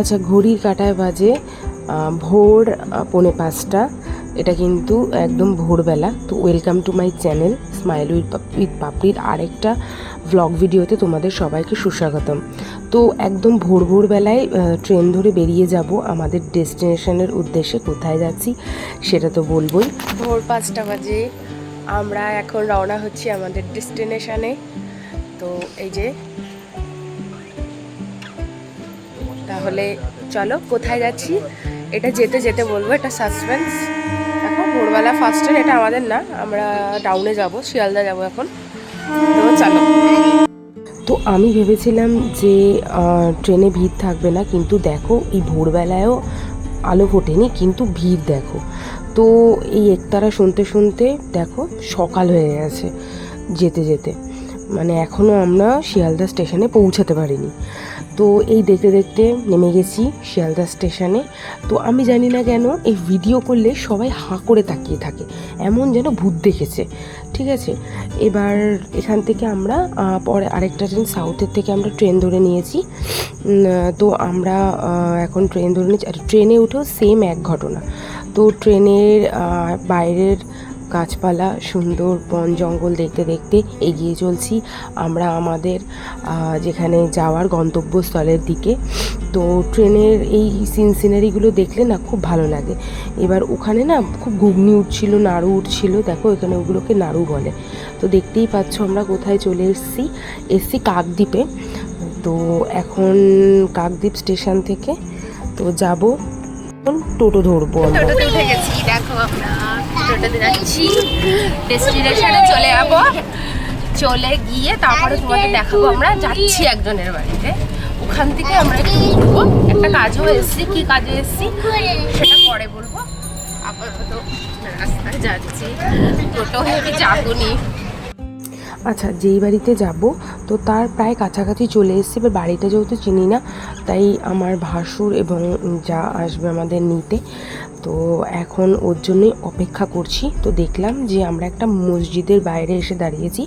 আচ্ছা ঘড়ির কাটায় বাজে ভোর পৌনে পাঁচটা। এটা কিন্তু একদম ভোরবেলা। তো welcome to my channel smile with with পাপড়ির আরেকটা ভ্লগ ভিডিওতে তোমাদের সবাইকে সুস্বাগতম। তো একদম ভোর ভোরবেলায় ট্রেন ধরে বেরিয়ে যাব আমাদের ডেস্টিনেশনের উদ্দেশ্যে। কোথায় যাচ্ছি সেটা তো বলবোই। ভোর পাঁচটা বাজে। আমরা এখন রওনা হচ্ছি আমাদের ডেস্টিনেশানে তো এই যে তাহলে চলো, কোথায় যাচ্ছি? এটা যেতে যেতে বলব, এটা সাসপেন্স এখন ভোরবেলা ফার্স্ট ট্রেন এটা আমাদের না, আমরা টাউনে যাব, শিয়ালদা যাব এখন। তো চলো। তো আমি ভেবেছিলাম যে ট্রেনে ভিড় থাকবে না, কিন্তু দেখো, এই ভোরবেলায়ও আলো ফোটেনি, কিন্তু ভিড় দেখো। তো এই একতারা শুনতে শুনতে, দেখো, সকাল হয়ে গেছে, যেতে যেতে। মানে এখনও আমরা শিয়ালদা স্টেশনে পৌঁছাতে পারিনি। তো এই দেখতে দেখতে নেমে গেছি শিয়ালদা স্টেশনে। তো আমি জানি না কেন, এই ভিডিও করলে সবাই হাঁ করে তাকিয়ে থাকে, এমন যেন ভূত দেখেছে। ঠিক আছে? এবার এখান থেকে আমরা পরে আরেকটা ট্রেন সাউথের থেকে আমরা ট্রেন ধরে নিয়েছি। তো আমরা এখন ট্রেন ধরে নিয়েছি। আর ট্রেনে উঠেও সেম এক ঘটনা। তো ট্রেনের বাইরের গাছপালা, সুন্দর বন জঙ্গল দেখতে দেখতে এগিয়ে চলছি। আমরা আমাদের যেখানে যাওয়ার গন্তব্যস্থলের দিকে। তো ট্রেনের এই সিন সিনারিগুলো দেখলে না খুব ভালো লাগে। এবার ওখানে না খুব ঘুগনি উঠছিল, নাড়ু উঠছিল। দেখো এখানে ওগুলোকে নাড়ু বলে। তো দেখতেই পাচ্ছ আমরা কোথায় চলে এসেছি। এসছি কাকদ্বীপে। তো এখন কাকদ্বীপ স্টেশন থেকে তো যাব। টোটো ধরবো দেখো আমরা। যাচ্ছি। ডেস্টিনেশনে চলে যাব। চলে গিয়ে তারপরে তোমাকে দেখাবো। আমরা যাচ্ছি একজনের বাড়িতে। ওখান থেকে আমরা একটু ঘুরবো। একটা কাজও এসেছি। কি কাজে এসেছি? সেটা পরে বলব। আপাতত রাস্তায় যাচ্ছি। টোটো হেবি যাবনি আচ্ছা যেই বাড়িতে যাব, তো তার প্রায় কাছাকাছি চলে এসেছে, এবার বাড়িটা যেহেতু চিনি না, তাই আমার ভাসুর এবং যা আসবে আমাদের নিতে। তো এখন ওর জন্যই অপেক্ষা করছি। তো দেখলাম যে আমরা একটা মসজিদের বাইরে এসে দাঁড়িয়েছি,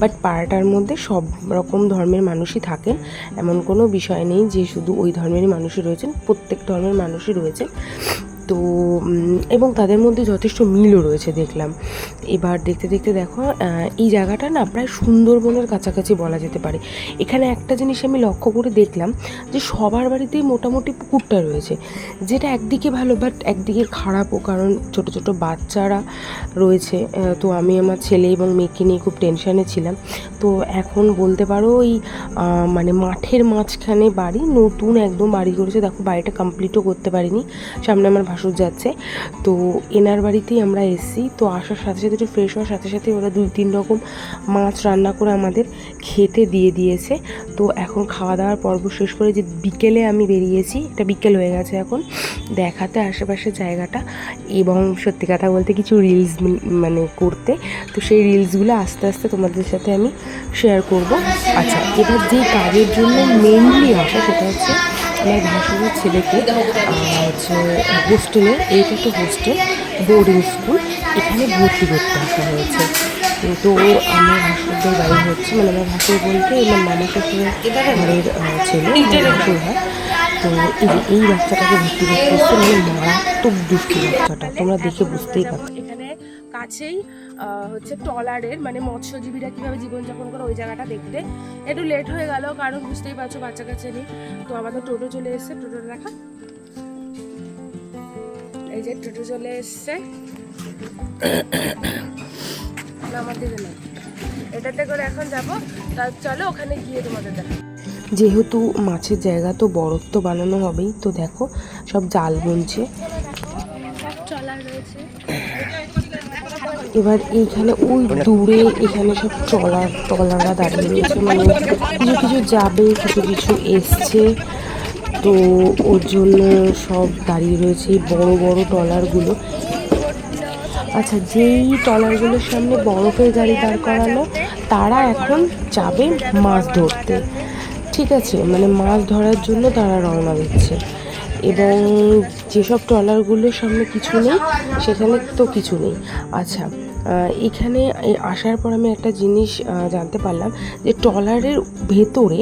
বাট পাড়াটার মধ্যে সব রকম ধর্মের মানুষই থাকেন। এমন কোনো বিষয় নেই যে শুধু ওই ধর্মেরই মানুষই রয়েছেন, প্রত্যেক ধর্মের মানুষই রয়েছেন। তো এবং তাদের মধ্যে যথেষ্ট মিলও রয়েছে দেখলাম। এবার দেখতে দেখতে দেখো এই জায়গাটা না প্রায় সুন্দরবনের কাছাকাছি বলা যেতে পারে। এখানে একটা জিনিস আমি লক্ষ্য করে দেখলাম যে সবার বাড়িতেই মোটামুটি পুকুরটা রয়েছে, যেটা একদিকে ভালো বাট একদিকে খারাপও, কারণ ছোট ছোট বাচ্চারা রয়েছে। তো আমি আমার ছেলে এবং মেয়েকে নিয়ে খুব টেনশানে ছিলাম। তো এখন বলতে পারো ওই মানে মাঠের মাঝখানে বাড়ি, নতুন একদম বাড়ি করেছে। দেখো বাড়িটা কমপ্লিটও করতে পারিনি। সামনে আমার ভাসুর যাচ্ছে। তো এনার বাড়িতেই আমরা এসেছি। তো আসার সাথে সাথে একটু ফ্রেশ হওয়ার সাথে সাথে ওরা দুই তিন রকম মাছ রান্না করে আমাদের খেতে দিয়ে দিয়েছে। তো এখন খাওয়া দাওয়ার পর্ব শেষ করে যে বিকেলে আমি বেরিয়েছি, এটা বিকেল হয়ে গেছে এখন, দেখাতে আশেপাশের জায়গাটা এবং সত্যি কথা বলতে কিছু রিলস মানে করতে। তো সেই রিলসগুলো আস্তে আস্তে তোমাদের সাথে আমি শেয়ার করব। আচ্ছা এবার যে কাজের জন্য মেনলি আসা সেটা হচ্ছে আমার ভাসুরের ছেলেকে হচ্ছে হোস্টেলে, এইটা একটা হোস্টেল, বোর্ডিং স্কুল, এখানে ভর্তি করতে আসা হয়েছে। তো আমার ভাসুরদের বাড়ি হচ্ছে মানে আমার ভাসুর বলতে আমার মামা শ্বশুরের ঘরের ছেলে হয়। তো এই বাচ্চাটাকে ভর্তি করতে মানে মারাত্মক দুষ্টু বাচ্চাটা, তোমরা দেখে বুঝতেই পারছ। এখানে কাছেই হচ্ছে ট্রলারের মানে মৎস্যজীবীরা কীভাবে জীবনযাপন করে ওই জায়গাটা দেখতে। একটু লেট হয়ে গেল, কারণ বুঝতেই পারছ বাচ্চা কাছে নেই। তো আমাদের টোটো চলে এসছে টোটো দেখা। এই যে টোটো চলে এসছে। এটাতে করে এখন যাব। চলো, ওখানে গিয়ে তোমাদের দেখা। যেহেতু মাছের জায়গা তো বরফ তো বানানো হবেই, তো দেখো সব জাল বুনছে এবার এইখানে ওই দূরে এখানে সব ট্রলার, ট্রলাররা দাঁড়িয়ে রয়েছে। মানে কিছু কিছু যাবে, কিছু কিছু এসছে। তো ওর জন্য সব দাঁড়িয়ে রয়েছে বড় বড় ট্রলারগুলো। আচ্ছা যেই ট্রলারগুলোর সামনে বরফের গাড়ি দাঁড় করানো তারা এখন যাবে মাছ ধরতে। ঠিক আছে মানে মাছ ধরার জন্য তারা রওনা দিচ্ছে। এবং যেসব ট্রলারগুলোর সামনে কিছু নেই, সেখানে তো কিছু নেই। আচ্ছা এখানে আসার পর আমি একটা জিনিস জানতে পারলাম যে ট্রলারের ভেতরে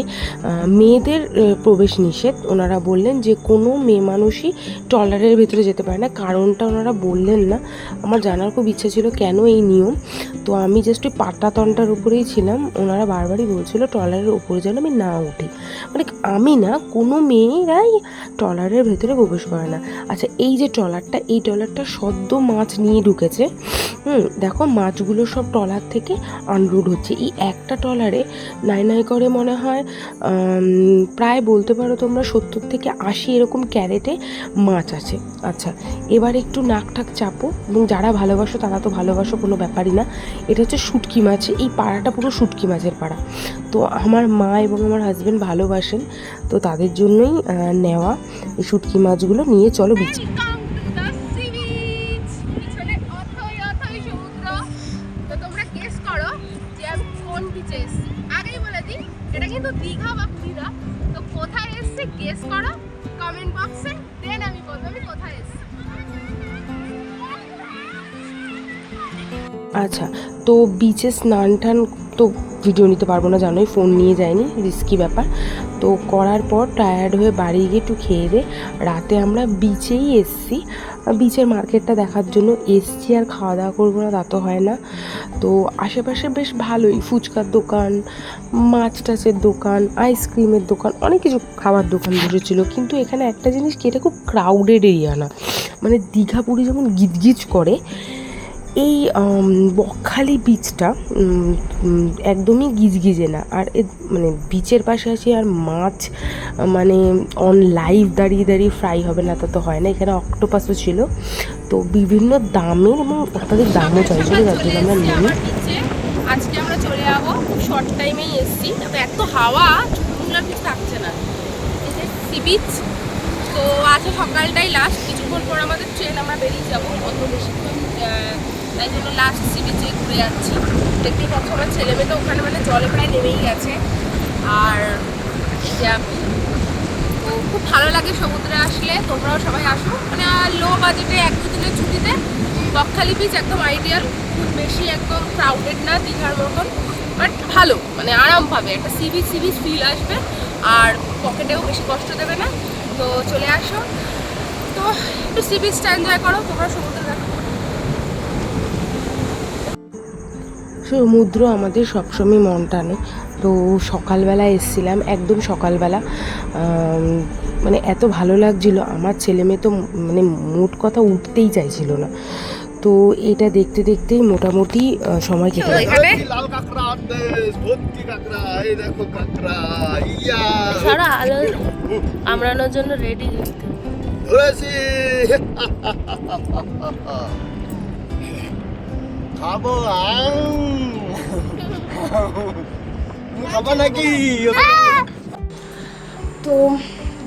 মেয়েদের প্রবেশ নিষেধ। ওনারা বললেন যে কোনো মেয়ে মানুষই ট্রলারের ভেতরে যেতে পারে না। কারণটা ওনারা বললেন না। আমার জানার খুব ইচ্ছে ছিল কেন এই নিয়ম। তো আমি জাস্ট ওই পাটা তনটার উপরেই ছিলাম। ওনারা বারবারই বলছিল, ট্রলারের উপরে যেন আমি না উঠি। মানে আমি না, কোনো মেয়েরাই ট্রলারের ভেতরে প্রবেশ করে না। আচ্ছা এই যে ট্রলারটা, এই ট্রলারটা সদ্য মাছ নিয়ে ঢুকেছে, হুম, দেখো মাছগুলো সব ট্রলার থেকে আনলোড হচ্ছে। এই একটা ট্রলারে নাই নাই করে মনে হয় প্রায় বলতে পারো তোমরা সত্তর থেকে আশি এরকম ক্যারেটে মাছ আছে। আচ্ছা এবার একটু নাক ঠাক চাপো, এবং যারা ভালোবাসো তারা তো ভালোবাসো কোনো ব্যাপারই না। এটা হচ্ছে শুটকি মাছ, এই পাড়াটা পুরো শুটকি মাছের পাড়া। তো আমার মা এবং আমার হাজব্যান্ড ভালোবাসেন, তো তাদের জন্যই নেওয়া এই শুটকি মাছগুলো। নিয়ে চলো বিচ আচ্ছা তো বিচে স্নান টান তো ভিডিও নিতে পারব না, জানোই ফোন নিয়ে যায়নি রিস্কি ব্যাপার। তো করার পর টায়ার্ড হয়ে বাড়ি গিয়ে একটু খেয়ে দিয়ে রাতে আমরা বিচেই এসছি। বিচের মার্কেটটা দেখার জন্য এসছি, আর খাওয়া দাওয়া করব না, তা তো হয় না। তো আশেপাশে বেশ ভালোই, ফুচকার দোকান, মাছ টাছের দোকান আইসক্রিমের দোকান, অনেক কিছু খাবার দোকান বসেছিল। কিন্তু এখানে একটা জিনিস কি, এটা খুব ক্রাউডেড এরিয়া না। মানে দীঘা পুরী যেমন গিজগিজ করে এই বকখালি উম, একদমই গিজগিজে না। আর মানে বিচের পাশে আছে আর মাছ মানে অন লাইভ দাঁড়িয়ে দাঁড়িয়ে ফ্রাই হবে না তা তো হয় না। এখানে অক্টোপাসও ছিল। তো বিভিন্ন দামের এবং তাদের দামও চাইছিল যার জন্য আমরা নিই আজকে আমরা চলে যাব শর্ট টাইমেই এসেছি। তবে এত হাওয়া চুলগুলো ঠিক থাকছে না। সি বিচ তো আজকে সকালটাই লাস্ট কিছুক্ষণ পর আমাদের ট্রেন আমরা বেরিয়ে যাব। অত বেশিক্ষণ তাই জন্য লাস্ট সি বিচে ঘুরে যাচ্ছি। দেখতেই পাচ্ছ আমার ছেলে মেয়ে তো ওখানে মানে জলে প্রায় নেমেই গেছে। আর তো খুব ভালো লাগে সমুদ্রে আসলে, তোমরাও সবাই আসো। মানে লো বাজেটে এক দু দিনের ছুটিতে বকখালি বিচ একদম আইডিয়াল খুব বেশি একদম ক্রাউডেড না দীঘার মতন বাট ভালো মানে আরাম পাবে, একটা sea beach sea beach feel আসবে, আর পকেটেও বেশি কষ্ট দেবে না। তো চলে আসো। তো একটু সি বিচটা এনজয় করো তোমরা সমুদ্রে দেখো সমুদ্র আমাদের সবসময় মন টানে। তো সকালবেলা এসছিলাম একদম সকালবেলা। মানে এত ভালো লাগছিল আমার ছেলে মেয়ে তো মানে মোট কথা উঠতেই চাইছিল না। তো এটা দেখতে দেখতেই মোটামুটি সময় কেটে গেল। এখানে? লাল কাঁকড়া আনতেস ভর্তি কাঁকড়া এই দেখো কাঁকড়া ইয়া। সারা আলো আমরানোর জন্য রেডি ধরেছি তো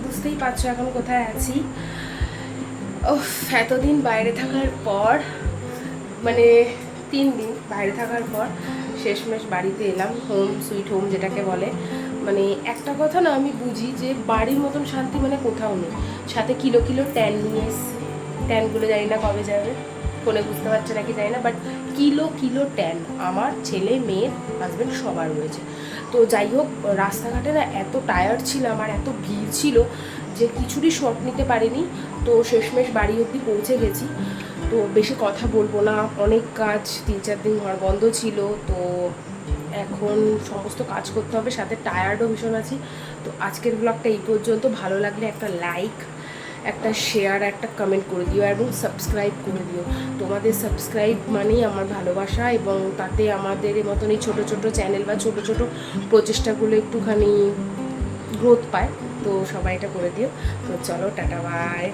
বুঝতেই পারছ এখন কোথায় আছি। এতদিন বাইরে থাকার পর মানে তিন দিন বাইরে থাকার পর শেষমেশ বাড়িতে এলাম হোম সুইট হোম যেটাকে বলে। মানে একটা কথা না আমি বুঝি যে বাড়ির মতন শান্তি মানে কোথাও নেই। সাথে কিলো কিলো ট্যান নিয়ে এসছি। ট্যানগুলো জানি না কবে যাবে ফোনে বুঝতে পারছে নাকি জানি না বাট কিলো কিলো ট্যান আমার ছেলে, মেয়ের হাজব্যান্ড সবার রয়েছে। তো যাই হোক, রাস্তাঘাটে না এত টায়ার্ড ছিলাম আর এত ভিড় ছিল যে কিছুরই শট নিতে পারিনি। তো শেষমেশ বাড়ি অবধি পৌঁছে গেছি। তো বেশি কথা বলব না, অনেক কাজ, তিন চার দিন ঘর বন্ধ ছিল। তো এখন সমস্ত কাজ করতে হবে, সাথে টায়ার্ডও ভীষণ আছি। তো আজকের ব্লগটা এই পর্যন্ত। ভালো লাগলে একটা লাইক একটা শেয়ার একটা কমেন্ট করে দিও এবং সাবস্ক্রাইব করে দিও। তোমাদের সাবস্ক্রাইব মানেই আমার ভালোবাসা এবং তাতে আমাদের মতন এই ছোটো ছোটো চ্যানেল বা ছোটো ছোটো প্রচেষ্টাগুলো একটুখানি গ্রোথ পায়। তো সবাই এটা করে দিও। তো চলো, টাটা বাই